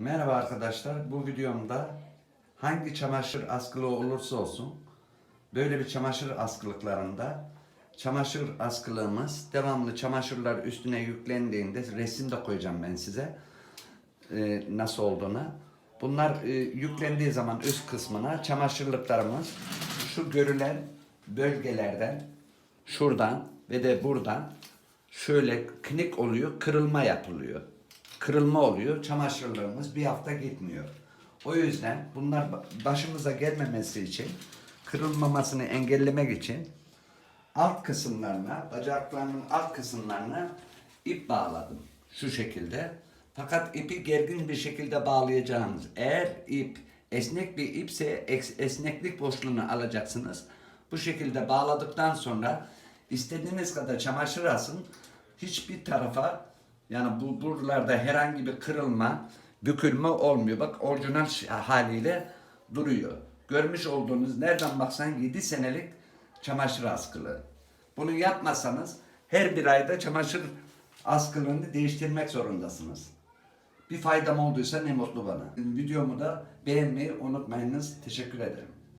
Merhaba arkadaşlar. Bu videomda hangi çamaşır askılı olursa olsun böyle bir çamaşır askılıklarında çamaşır askılığımız devamlı çamaşırlar üstüne yüklendiğinde resim de koyacağım ben size e, nasıl olduğunu. Bunlar e, yüklendiği zaman üst kısmına çamaşırlıklarımız şu görülen bölgelerden şuradan ve de buradan şöyle knik oluyor, kırılma yapılıyor. Kırılma oluyor, çamaşırlarımız bir hafta gitmiyor. O yüzden bunlar ba- başımıza gelmemesi için, kırılmamasını engellemek için alt kısımlarına, bacaklarının alt kısımlarına ip bağladım. Şu şekilde. Fakat ipi gergin bir şekilde bağlayacağınız. Eğer ip esnek bir ipse esneklik boşluğunu alacaksınız. Bu şekilde bağladıktan sonra istediğiniz kadar çamaşır asın. Hiçbir tarafa yani bu buralarda herhangi bir kırılma, bükülme olmuyor. Bak orijinal haliyle duruyor. Görmüş olduğunuz nereden baksan 7 senelik çamaşır askılı. Bunu yapmasanız her bir ayda çamaşır askılığını değiştirmek zorundasınız. Bir faydam olduysa ne mutlu bana. Videomu da beğenmeyi unutmayınız. Teşekkür ederim.